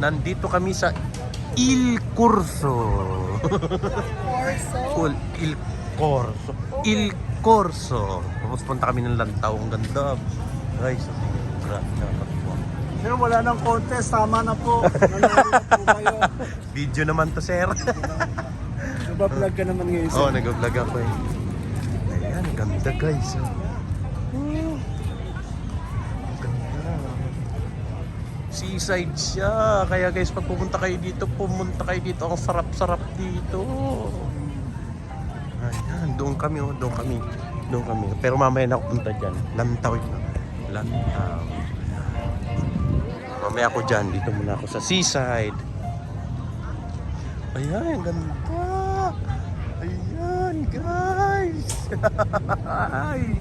Nandito kami sa Il Corso. Corso. Il Corso. Il Corso. Tapos punta kami ng lantaw. Ang ganda. Guys, grabe nakakatuwa. Sir, wala nang contest. Tama na po. Nanalo na po kayo. Video naman to, sir. Vlog ka naman ngayon, sir? Oo, oh, nag-vlog ako eh. Ayan, ganda guys. Ganda. Seaside siya. Kaya guys, pag pumunta kayo dito, pumunta kayo dito. Ang sarap-sarap dito. Ayan, doon kami oh, doon kami. Doon kami. Pero mamaya na ako punta dyan. Lantaw yun. Lantaw. Mamaya ako dyan. Dito muna ako sa seaside. Ayan, ganda. Ayan, guys. Ay,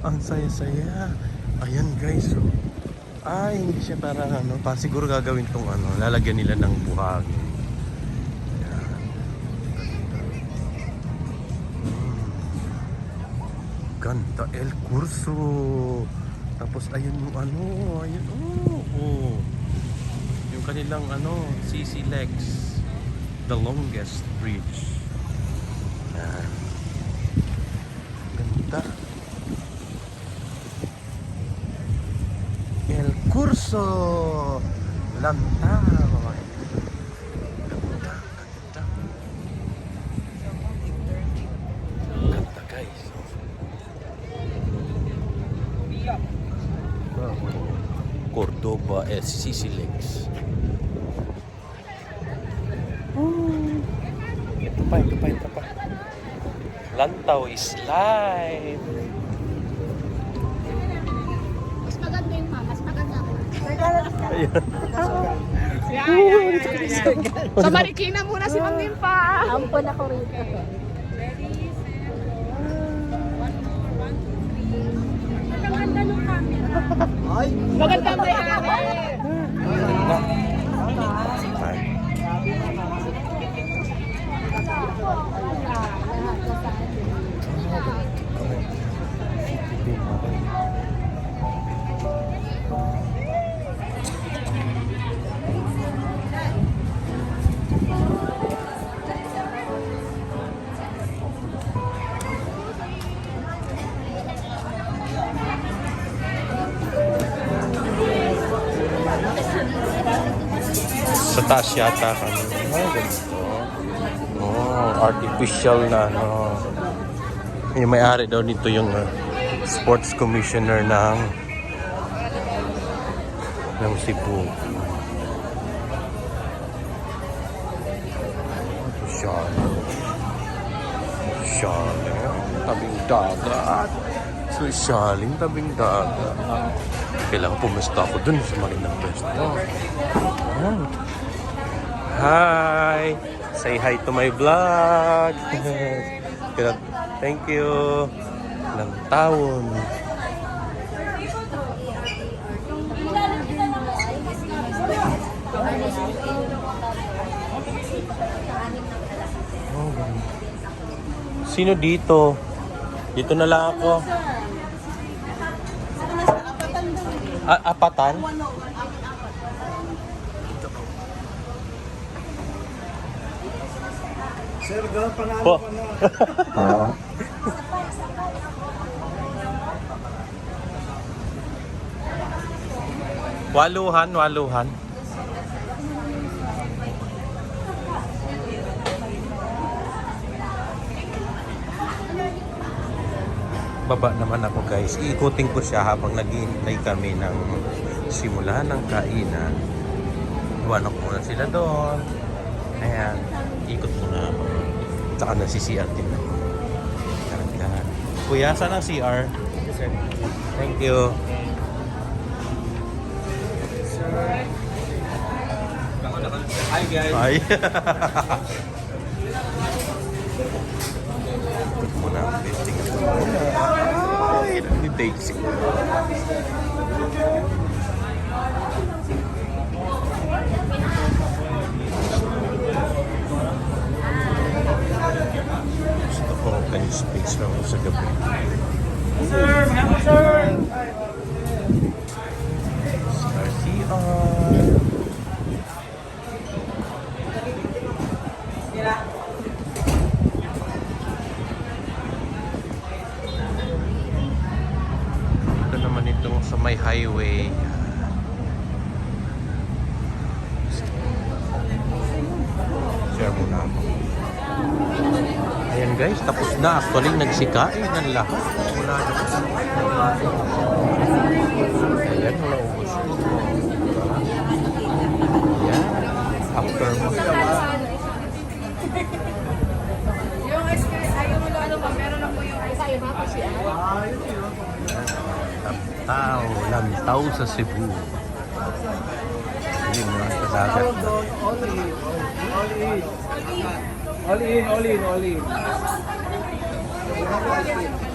ang saya-saya. Ayan, guys. oh. Ay, hindi siya parang ano. Pa, siguro gagawin tong ano. Lalagyan nila ng buhangin. Ganda. El Curso. Tapos, ayun yung ano. Ayun, oh. oh. Yung kanilang ano, CC Lex the longest bridge. Yan. Ganda. El Curso Lantaw. Ganda, ganda. Ganda guys. Cordoba SCC Lex. Ito pa, ito pa, ito pa. Lantaw is live. Ayan. Sa Marikina muna si Ma'am Nimpa. Ampon ako rito. Ay, Maganda may ari. Ay. Sa taas yata kami. Ay, ganito. Oh, artificial na ano. Yung may-ari daw nito yung uh, sports commissioner ng ng Cebu. Charlotte. Charlotte. Tabing dagat. Charlotte, tabing dagat. Kailangan pumesta ako dun sa Marina Fest. Ayan. Hi! Say hi to my vlog! Thank you! Ng tawon. Oh. Sino dito? Dito na lang ako. A- apatan? Sir, gano'n panalo Po. ka na. Waluhan, waluhan. Baba naman ako guys. Iikutin ko siya habang naghihintay kami ng simula ng kainan. Iwanan ko muna sila doon. Ayan. Ikot muna ako. Tsaka na si CR din. Dahan-dahan. Kuya, saan ang CR? Thank you. Hi guys. Ay. Ikot muna ang building. Ay, ni Daisy. minutes na ako sa gabi. Sir, magandang sir! Star CR! Ito naman itong sa may highway. Share mo na ako. Guys, tapos na. Actually, nagsikain ng lahat. Wala na. Ayan, naubos ko. Ayan. After mo. Yung ice cream, ay yung ano pa, meron na po yung ice cream. Ay, kasi Tao, lantaw sa Cebu. Dagat. Tawag doon, all in. All in. All in, all in, all in.